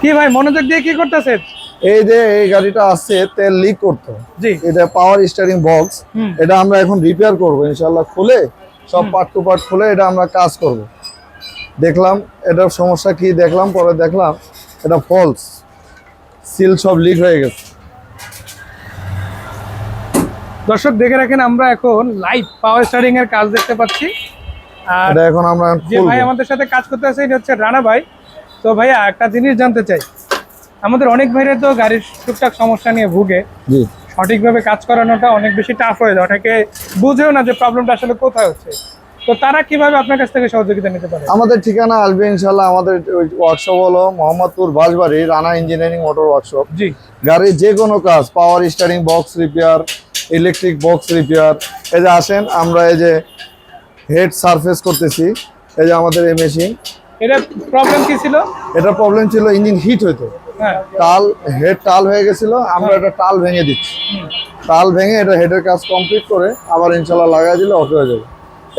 কি ভাই মনোযোগ দিয়ে কি করতেছেন? এই যে এই গাড়িটা আসছে তেল লিক করতো। জি। এটা পাওয়ার স্টারিং বক্স এটা আমরা এখন রিপেয়ার করব ইনশাল্লাহ খুলে সব পার্ট টু পার্ট খুলে এটা আমরা কাজ করব। দেখলাম এটার সমস্যা কি দেখলাম পরে দেখলাম এটা ফলস সিল সব লিক হয়ে গেছে। দর্শক দেখে রাখেন আমরা এখন লাইভ পাওয়ার স্টারিং এর কাজ দেখতে পাচ্ছি। আর এখন আমরা যে ভাই আমাদের সাথে কাজ করতে আছে এটা হচ্ছে রানা ভাই। তো ভাইয়া একটা জিনিস জানতে চাই। আমাদের অনেক ভাইরা তো গাড়ির টুকটাক সমস্যা নিয়ে ভুগে। জি। সঠিকভাবে কাজ করানোটা অনেক বেশি টাফ হয়ে যায়। অনেকে বুঝেও না যে প্রবলেমটা আসলে কোথায় হচ্ছে। তো তারা কীভাবে আপনার কাছ থেকে সহযোগিতা নিতে পারে? আমাদের ঠিকানা আসবে ইনশাল্লাহ আমাদের ওয়ার্কশপ হলো Mohammadpur Bashbari Rana engineering motor workshop জি। গাড়ির যে কোনো কাজ power steering box repair electric box repair এই যে আসেন আমরা এই যে হেড সারফেস করতেছি। এই যে আমাদের এই মেশিন। এটা প্রবলেম কি ছিল? এটা প্রবলেম ছিল ইঞ্জিন হিট হইতো। হ্যাঁ। টাল হেড টাল হয়ে গেছিল আমরা এটা টাল ভেঙে দিচ্ছি। টাল ভেঙে এটা হেডের কাজ কমপ্লিট করে আবার ইনশাল্লাহ লাগাই দিলে ওকে হয়ে যাবে।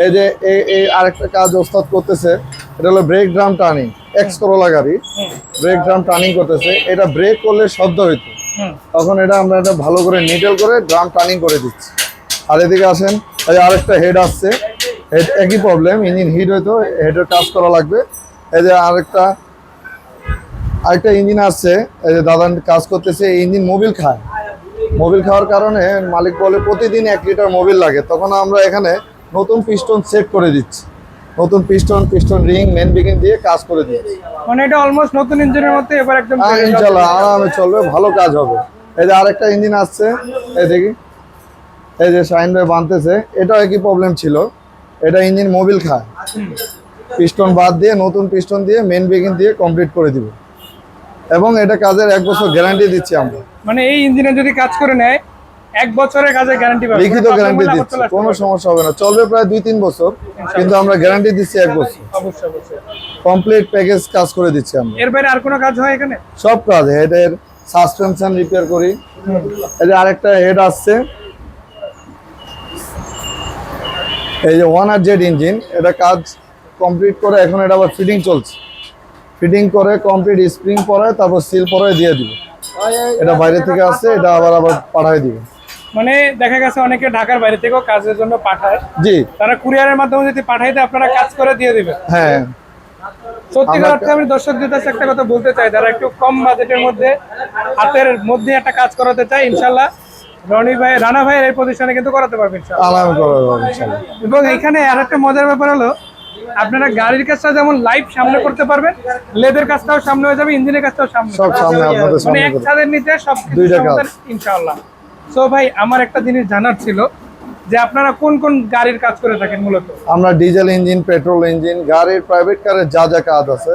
এই যে এই এই আরেকটা কাজ ওস্তাদ করতেছে এটা হলো brake drum turning X Corolla গাড়ি। ব্রেক ড্রাম টার্নিং করতেছে এটা ব্রেক করলে শব্দ হইতো। তখন এটা আমরা এটা ভালো করে নিটেল করে ড্রাম টার্নিং করে দিচ্ছি। আর এদিকে আসেন এই আরেকটা হেড আসছে একই প্রবলেম ইঞ্জিন হিট হইতো হেডের কাজ করা লাগবে। এই যে আরেকটা আরেকটা ইঞ্জিন আসছে এই যে দাদা কাজ করতেছে এই ইঞ্জিন মোবিল খায়। মোবিল খাওয়ার কারণে মালিক বলে প্রতিদিন এক লিটার মোবিল লাগে। তখন আমরা এখানে নতুন পিস্টন সেট করে দিচ্ছি। নতুন piston piston ring main bearing দিয়ে কাজ করে দিচ্ছি। মানে এটা অলমোস্ট নতুন ইঞ্জিনের মধ্যে এবার একদম ইনশাল্লাহ আরামে চলবে ভালো কাজ হবে। এই যে আরেকটা ইঞ্জিন আসছে এই দেখি। এই যে শাইন ভাই বানতেছে এটাও একই প্রবলেম ছিল। এটা ইঞ্জিন মোবিল খায়। পিস্টন বাদ দিয়ে নতুন পিস্টন দিয়ে মেন বিগিন দিয়ে কমপ্লিট করে দিব। এবং এটা কাজের এক বছর গ্যারান্টি দিচ্ছি আমরা। মানে এই ইঞ্জিনে যদি কাজ করে নেয় এক বছরের কাজের গ্যারান্টি পাবে। লিখিত গ্যারান্টি হলে দিচ্ছি কোনো সমস্যা হবে না। চলবে প্রায় দুই তিন বছর কিন্তু আমরা গ্যারান্টি দিচ্ছি এক বছর। অবশ্যই অবশ্যই কমপ্লিট প্যাকেজ কাজ করে দিচ্ছি আমরা। এর বাইরে আর কোনো কাজ হয় এখানে? সব কাজ হেডের সাসপেনশন রিপেয়ার করি। এই যে আরেকটা হেড আসছে এই যে ওয়ান আর জেড ইঞ্জিন এটা কাজ কমপ্লিট করে এখন এটা আবার ফিটিং চলছে। ফিটিং করে কমপ্লিট স্প্রিং পরে তারপর সিল পরে দিয়ে দিব। এটা বাইরে থেকে আসছে এটা আবার আবার পাঠাই দিব। মানে দেখা গেছে অনেকে ঢাকার বাইরে থেকেও কাজের জন্য পাঠায়। জি। তারা কুরিয়ারের মাধ্যমে যদি পাঠাই দেয় আপনারা কাজ করে দিয়ে দিবেন। হ্যাঁ। সত্যিকার আমরা- অর্থে আমি দর্শকদের কাছে একটা কথা বলতে চাই যারা একটু কম বাজেটের মধ্যে হাতের মধ্যে একটা কাজ করাতে চাই ইনশাল্লাহ রনি ভাই রানা ভাইয়ের এই প্রতিষ্ঠানে কিন্তু করাতে পারবে ইনশাল্লাহ আরাম করে দেবো ইনশাল্লাহ। এবং এখানে আর একটা মজার ব্যাপার হলো আপনারা গাড়ির কাজটা যেমন লাইভ সামনে করতে পারবেন লেদের কাজটাও সামনে হয়ে যাবে ইঞ্জিনের কাজটাও সামনে সব সামনে আপনাদের মানে সামনে এক ছাদের নিচে সব কিছু দুইটা ইনশাআল্লাহ। সো ভাই আমার একটা জিনিস জানার ছিল যে আপনারা কোন কোন গাড়ির কাজ করে থাকেন মূলত? আমরা ডিজেল ইঞ্জিন পেট্রোল ইঞ্জিন গাড়ির প্রাইভেট কারের যা যা কাজ আছে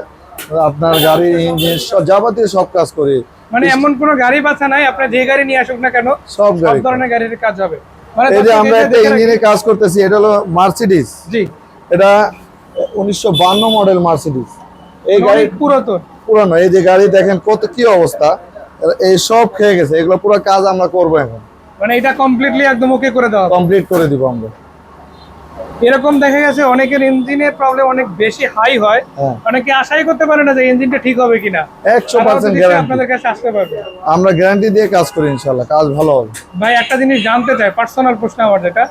আপনার গাড়ির ইঞ্জিন সব- যাবতীয় সব কাজ করি। মানে এমন কোন গাড়ি বাছা নাই আপনি যে গাড়ি নিয়ে আসুক না কেন সব ধরনের গাড়ির কাজ হবে। মানে এই যে আমরা একটা ইঞ্জিনে কাজ করতেছি এটা হলো মার্সিডিস জি। এটা উনিশশো মডেল মার্সিডিস এই গাড়ি পুরাতন। পুরানো। এই যে গাড়ি দেখেন কত কি অবস্থা? এই সব খেয়ে গেছে। এগুলো পুরো কাজ আমরা করব এখন। মানে এটা কমপ্লিটলি একদম ওকে করে দেওয়া কমপ্লিট করে দিব আমরা। এরকম দেখা গেছে অনেকের ইঞ্জিনের প্রবলেম অনেক বেশি হাই হয়। হ্যাঁ। অনেকে আশাই করতে পারে না যে ইঞ্জিনটা ঠিক হবে কিনা। একশো তারাও পার্সেন্ট যদি গ্যারান্টি আপনাদের কাছে আসতে পারবে। আমরা গ্যারান্টি দিয়ে কাজ করি ইনশাল্লাহ কাজ ভালো হবে। ভাই একটা জিনিস জানতে চাই পার্সোনাল প্রশ্ন আমার যেটা।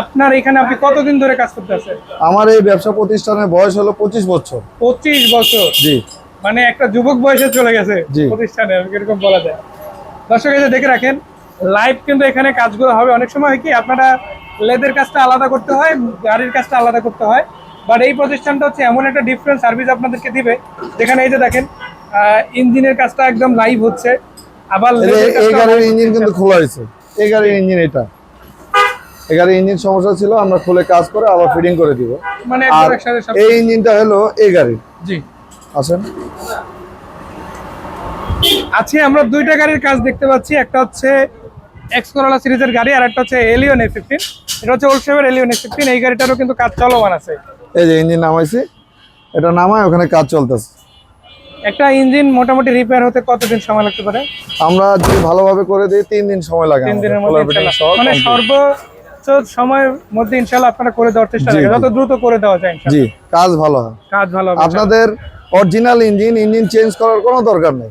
আপনার এখানে আপনি কতদিন ধরে কাজ করতে আছেন? আমার এই ব্যবসা প্রতিষ্ঠানের বয়স হলো পঁচিশ বছর। পঁচিশ বছর? জি। মানে একটা যুবক বয়সে চলে গেছে। প্রতিষ্ঠানে এরকম বলা যায়? দর্শক যে দেখে রাখেন লাইভ কিন্তু এখানে কাজগুলো হবে। অনেক সময় হয় কি আপনারা লেদের কাজটা আলাদা করতে হয় গাড়ির কাজটা আলাদা করতে হয়। বাট এই প্রতিষ্ঠানটা হচ্ছে এমন একটা ডিফারেন্ট সার্ভিস আপনাদেরকে দিবে। যেখানে এই যে দেখেন ইঞ্জিনের কাজটা একদম লাইভ হচ্ছে। আবার এই গাড়ির ইঞ্জিন কিন্তু খোলা হয়েছে। এই গাড়ির ইঞ্জিন এটা। এই গাড়ির ইঞ্জিন সমস্যা ছিল আমরা খুলে কাজ করে আবার ফিটিং করে দিব। মানে এই ইঞ্জিনটা হলো এই গাড়ির। জি। আসেন। আছে আমরা দুইটা গাড়ির কাজ দেখতে পাচ্ছি। একটা হচ্ছে এক্স করোলা সিরিজের গাড়ি আর একটা হচ্ছে এলিয়ন এ ফিফটিন এটা হচ্ছে ওল্ড শেভের এলিয়ন এ ফিফটিন এই গাড়িটারও কিন্তু কাজ চলমান আছে। এই যে ইঞ্জিন নামাইছি। এটা নামায় ওখানে কাজ চলতেছে। একটা ইঞ্জিন মোটামুটি রিপেয়ার হতে কতদিন সময় লাগতে পারে? আমরা যদি ভালোভাবে করে দিই তিন দিন সময় লাগে তিন দিনের মধ্যে মানে complete। সর্বোচ্চ সময়ের মধ্যে ইনশাল্লাহ আপনারা করে দেওয়ার চেষ্টা করেন যত দ্রুত করে দেওয়া যায় ইনশাল্লাহ। জি কাজ ভালো হয়। কাজ ভালো হবে আপনাদের অরিজিনাল ইঞ্জিন ইঞ্জিন চেঞ্জ করার কোনো দরকার নেই।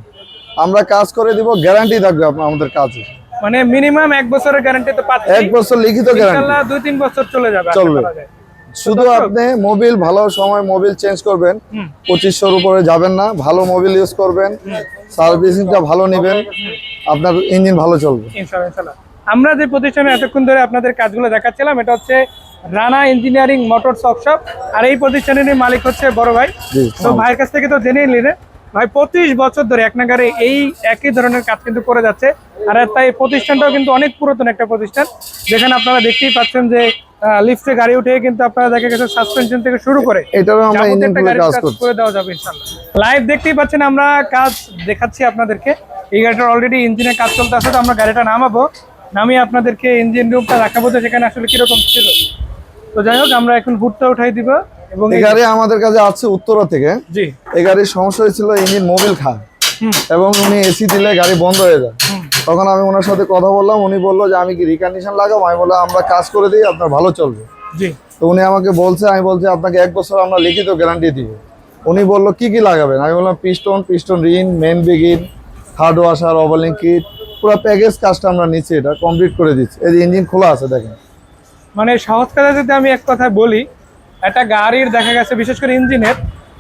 আমরা কাজ করে দিব গ্যারান্টি থাকবে আপনার আমাদের কাজে। মানে মিনিমাম এক বছরের গ্যারান্টি তো পাচ্ছি। এক বছর লিখিত গ্যারান্টি ইনশাআল্লাহ দুই তিন বছর চলে যাবে চলবে। শুধু আপনি মোবিল ভালো সময় মোবিল চেঞ্জ করবেন। পঁচিশশোর উপরে যাবেন না ভালো মোবিল ইউজ করবেন। সার্ভিসিংটা ভালো নেবেন। আপনার ইঞ্জিন ভালো চলবে। আমরা যে প্রতিষ্ঠানে এতক্ষণ ধরে আপনাদের কাজগুলো দেখাচ্ছিলাম এটা হচ্ছে রানা ইঞ্জিনিয়ারিং মোটরস ওয়ার্কশপ আর এই প্রতিষ্ঠানেরই মালিক হচ্ছে বড় ভাই। তো ভাইয়ের কাছ থেকে তো জেনে নিলেন। ভাই পঁচিশ বছর ধরে এক নাগারে এই একই ধরনের কাজ কিন্তু করে যাচ্ছে। আর তাই প্রতিষ্ঠানটাও কিন্তু অনেক পুরাতন একটা প্রতিষ্ঠান যেখানে আপনারা দেখতেই পাচ্ছেন যে লিফটে গাড়ি উঠে কিন্তু আপনারা দেখা গেছে সাসপেনশন থেকে শুরু করে আমরা ইঞ্জিন কাজ দেওয়া যাবে লাইভ দেখতেই পাচ্ছেন আমরা কাজ দেখাচ্ছি আপনাদেরকে। এই গাড়িটার অলরেডি ইঞ্জিনের কাজ চলতে আছে তো আমরা গাড়িটা নামাবো। নামিয়ে আপনাদেরকে ইঞ্জিন রুমটা দেখাবো যে সেখানে আসলে কীরকম ছিল। তো যাই হোক আমরা এখন বুটটা উঠাই দিব। এবং এই গাড়ি আমাদের কাছে আছে উত্তরা থেকে। জি। এই গাড়ির সমস্যা হয়েছিল ইঞ্জিন মোবিল খায় হুম। এবং উনি এসি দিলে গাড়ি বন্ধ হয়ে যায়। তখন আমি ওনার সাথে কথা বললাম উনি বলল যে আমি কি রিকন্ডিশন লাগাবো? আমি বললাম আমরা কাজ করে দিই আপনার ভালো চলবে। জি। তো উনি আমাকে বলছে আমি বলছি আপনাকে এক বছর আমরা লিখিত গ্যারান্টি দিব। উনি বলল কি কি লাগাবেন? আমি বললাম piston piston ring main bearing hard washer overhauling kit পুরো প্যাকেজ কাজটা আমরা নিচ্ছি এটা কমপ্লিট করে দিচ্ছি। এই ইঞ্জিন খোলা আছে দেখেন। মানে সহজ কথা যদি আমি এক কথা বলি একটা গাড়ির দেখা গেছে বিশেষ করে ইঞ্জিনের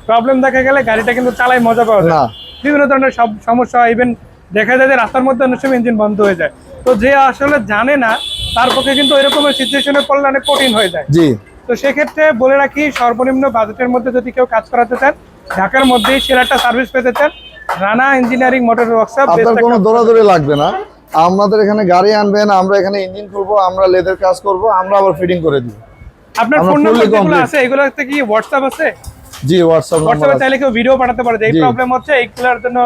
প্রবলেম দেখা গেলে গাড়িটা কিন্তু চালাই মজা পাওয়া যায়। বিভিন্ন ধরনের সব সমস্যা ইভেন দেখা যায় যে রাস্তার মধ্যে অনেক সময় ইঞ্জিন বন্ধ হয়ে যায়। তো যে আসলে জানে না তার পক্ষে কিন্তু এরকমের সিচুয়েশনে পড়লে অনেক কঠিন হয়ে যায়। জি। তো সেক্ষেত্রে বলে রাখি সর্বনিম্ন বাজেটের মধ্যে যদি কেউ কাজ করাতে চান ঢাকার মধ্যেই সেরা একটা সার্ভিস পেতে চান। রানা ইঞ্জিনিয়ারিং মোটর ওয়ার্কশপ আপনার কোনো দৌড়াদৌড়ি লাগবে না। আমাদের এখানে গাড়ি আনবেন আমরা এখানে ইঞ্জিন খুলবো আমরা লেদার কাজ করব আমরা আবার ফিটিং করে দিব। আপনার ফোন নাম্বার যেগুলো আছে এগুলোতে কি হোয়াটসঅ্যাপ আছে? জি হোয়াটসঅ্যাপ হোয়াটসঅ্যাপে চাইলে কেউ ভিডিও পাঠাতে পারে এই প্রবলেম হচ্ছে এইগুলোর জন্য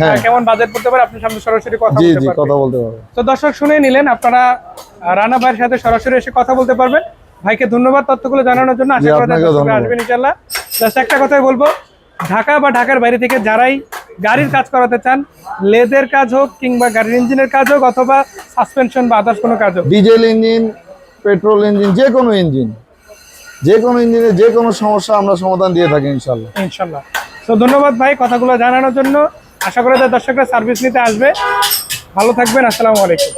হ্যাঁ। কেমন বাজেট পড়তে পারে আপনি সামনে সরাসরি কথা বলতে জি পারবেন কথা বলতে পারবেন তো দর্শক শুনে নিলেন আপনারা রানা ভাইয়ের সাথে সরাসরি এসে কথা বলতে পারবেন। ভাইকে ধন্যবাদ তথ্যগুলো জানানোর জন্য। আশা করা যায় ধন্যবাদ। আসবেন ইনশাল্লাহ জাস্ট একটা কথাই বলব ঢাকা বা ঢাকার বাইরে থেকে যারাই গাড়ির কাজ করাতে চান লেদের কাজ হোক কিংবা গাড়ির ইঞ্জিনের কাজ হোক অথবা সাসপেনশন বা আদার্স কোনো কাজ হোক। ডিজেল ইঞ্জিন পেট্রোল ইঞ্জিন যে কোনো ইঞ্জিন। যে কোনো ইঞ্জিনের যে কোনো সমস্যা আমরা সমাধান দিয়ে থাকি ইনশাল্লাহ ইনশাল্লাহ তো ধন্যবাদ ভাই কথাগুলো জানানোর জন্য। আশা করি দর্শকরা সার্ভিস নিতে আসবে। ভালো থাকবেন, আসসালামু আলাইকুম।